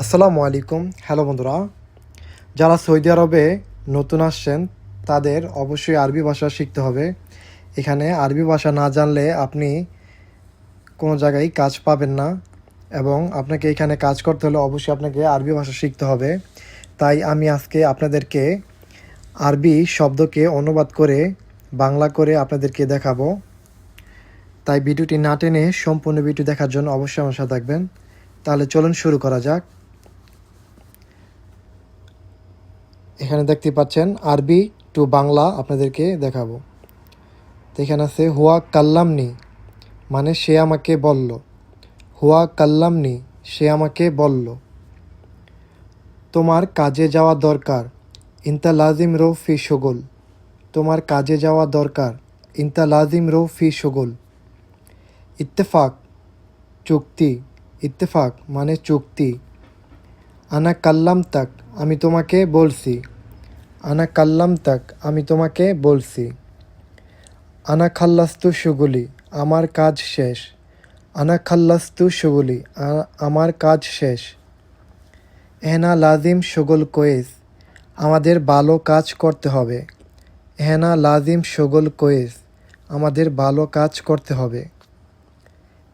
আসসালামু আলাইকুম। হ্যালো বন্ধুরা, যারা সৌদি আরবে নতুন আসছেন, তাদের অবশ্যই আরবি ভাষা শিখতে হবে। এখানে আরবি ভাষা না জানলে আপনি কোনো জায়গায় কাজ পাবেন না এবং আপনাকে এখানে কাজ করতে হলে অবশ্যই আপনাকে আরবি ভাষা শিখতে হবে। তাই আমি আজকে আপনাদেরকে আরবি শব্দকে অনুবাদ করে, বাংলা করে আপনাদেরকে দেখাবো। তাই ভিডিওটি না টেনে সম্পূর্ণ ভিডিও দেখার জন্য অবশ্যই আমার সাথে থাকবেন। তাহলে চলুন শুরু করা যাক। এখানে দেখতে পাচ্ছেন আরবি টু বাংলা আপনাদেরকে দেখাবো। তো এখানে আছে, হুয়া কাল্লামনি মানে সে আমাকে বলল। হুয়া কাল্লামনি সে আমাকে বলল। তোমার কাজে যাওয়া দরকার, ইনতা লাজিম রো ফি শগল তোমার কাজে যাওয়া দরকার, ইনতা লাজিম রো ফি শগল ইত্তেফাক চুক্তি ইত্তেফাক মানে চুক্তি। আনা কাল্লাম তাক আমি তোমাকে বলছি। আনা কাল্লাম তাক আমি তোমাকে বলছি। আনা খাল্লাস্তু সুগুলি, আমার কাজ শেষ। আনা খাল্লাস্তু সুগুলি আমার কাজ শেষ। এহনা লাজিম সুগল কোয়েস, আমাদের ভালো কাজ করতে হবে। এহনা লাজিম সুগল কোয়েস, আমাদের ভালো কাজ করতে হবে।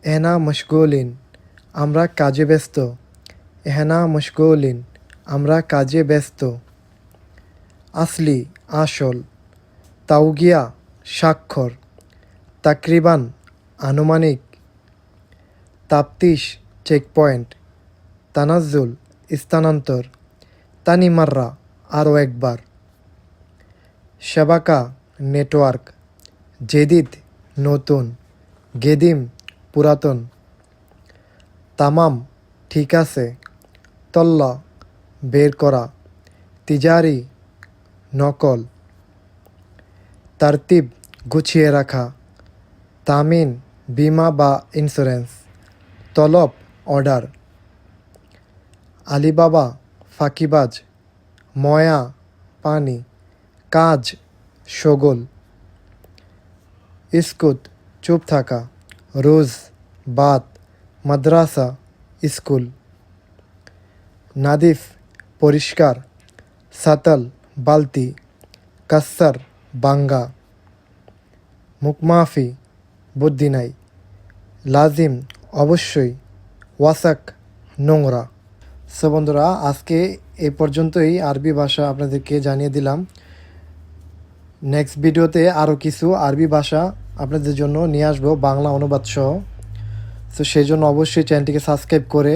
এহনা মশগুলিন, আমরা কাজে ব্যস্ত। এহনা মশগুলিন আমরা কাজে ব্যস্ত। আসলি, আসল। তাওগিয়া, স্বাক্ষর। তাকরিবান, আনুমানিক। তাপ্তিশ চেকপয়েন্ট তানাজ্জুল, স্থানান্তর। তানিমাররা, আরও একবার। সেবাকা, নেটওয়ার্ক। জেদিদ, নতুন। গেদিম, পুরাতন। তামাম, ঠিক আছে। তল্লা বের করা। তিজারি, নকল। তারতিব গুছিয়ে রাখা। তামিন বিমা বা ইন্স্যুরেন্স তলব অর্ডার আলিবাবা, ফাঁকিবাজ। ময়া, পানি। কাজ শগল ইস্কুত, চুপ থাকা। রোজ, বাত। মাদ্রাসা, স্কুল। নাদিফ পরিষ্কার, সাতাল, বালতি, কাস্সার, বাঙ্গা। মুকমাফি বুদ্ধি নাই। লাজিম, অবশ্যই। ওয়াসাক, নোংরা। সো বন্ধুরা, আজকে এই পর্যন্তই আরবি ভাষা আপনাদেরকে জানিয়ে দিলাম। নেক্সট ভিডিওতে আরও কিছু আরবি ভাষা আপনাদের জন্য নিয়ে আসব, বাংলা অনুবাদ সহ তো সেই জন্য অবশ্যই চ্যানেলটিকে সাবস্ক্রাইব করে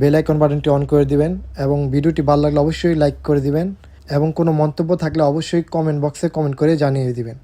বেল আইকন বাটনটি অন করে দিবেন এবং ভিডিওটি ভালো লাগলে অবশ্যই লাইক করে দিবেন এবং কোনো মন্তব্য থাকলে অবশ্যই কমেন্ট বক্সে কমেন্ট করে জানিয়ে দিবেন।